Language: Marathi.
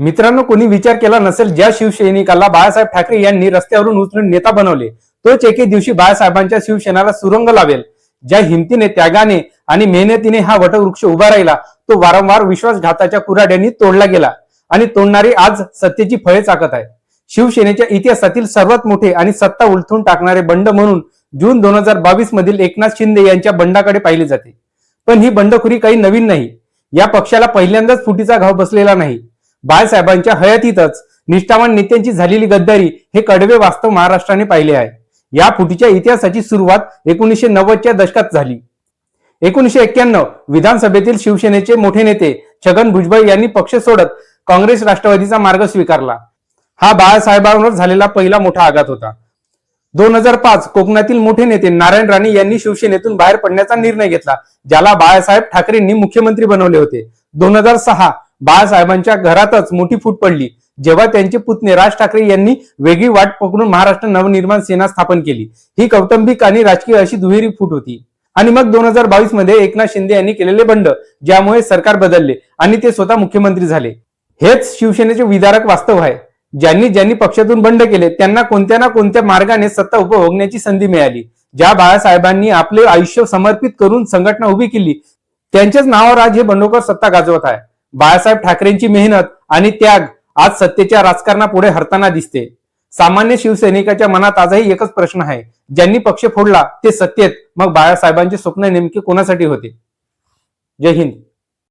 मित्रांनो कोणी विचार केला नसेल ज्या शिवसैनिकाला बाळासाहेब ठाकरे यांनी रस्त्यावरून उचलून नेता बनवले तोच एके दिवशी बाळासाहेबांच्या शिवसेनाला सुरंग लावेल. ज्या हिमतीने त्यागाने आणि मेहनतीने हा वटवृक्ष उभा राहिला तो वारंवार विश्वासघाताच्या कुऱ्हाड्यांनी तोडला गेला आणि तोडणारी आज सत्तेची फळे चाकत आहे शिवसेनेच्या इतिहासातील सर्वात मोठे आणि सत्ता उलथून टाकणारे बंड म्हणून जून दोन हजार बावीस मधील एकनाथ शिंदे यांच्या बंडाकडे पाहिले जाते. पण ही बंडखोरी काही नवीन नाही. या पक्षाला पहिल्यांदाच फुटीचा घाव बसलेला नाही. बाळासाहेबांच्या हयातीतच निष्ठावान नेत्यांची झालेली गद्दारी हे कडवे वास्तव महाराष्ट्राने पाहिले आहे. या फुटीच्या इतिहासाची सुरुवात एकोणीसशे नव्वदच्या दशकात झाली. एकोणीसशे एक्क्याण्णव विधानसभेतील शिवसेनेचे मोठे नेते छगन भुजबळ यांनी पक्ष सोडत काँग्रेस राष्ट्रवादीचा मार्ग स्वीकारला. हा बाळासाहेबांवर झालेला पहिला मोठा आघात होता. दोन हजार पाच कोकणातील मोठे नेते नारायण राणे यांनी शिवसेनेतून बाहेर पडण्याचा निर्णय घेतला ज्याला बाळासाहेब ठाकरेंनी मुख्यमंत्री बनवले होते. दोन हजार सहा बाळासाहेबांच्या घरातच मोठी फूट पडली. जेव्हा त्यांचे पुतणे राज ठाकरे यांनी वेगळी वाट पकडून महाराष्ट्र नवनिर्माण सेना स्थापन केली. ही कौटुंबिक आणि राजकीय अशी दुहेरी फूट होती. आणि मग दोन हजार बावीसमध्ये एकनाथ शिंदे यांनी केलेले बंड ज्यामुळे सरकार बदलले आणि ते स्वतः मुख्यमंत्री झाले. हेच शिवसेनेचे विदारक वास्तव आहे. ज्यांनी ज्यांनी पक्षातून बंड केले त्यांना कोणत्या ना कोणत्या मार्गाने सत्ता उपभोगण्याची संधी मिळाली. ज्या बाळासाहेबांनी आपले आयुष्य समर्पित करून संघटना उभी केली त्यांच्याच नावावर आज हे बंडखोर सत्ता गाजवत आहे. बाळासाहेब ठाकरेंची मेहनत आणि त्याग आज सत्तेच्या राजकारणापुढे हरताना दिसते. सामान्य शिवसैनिकाच्या मनात आजही एकच प्रश्न आहे. ज्यांनी पक्ष फोडला ते सत्तेत. मग बाळासाहेबांचे स्वप्न नेमके कोणासाठी होते? जय हिंद.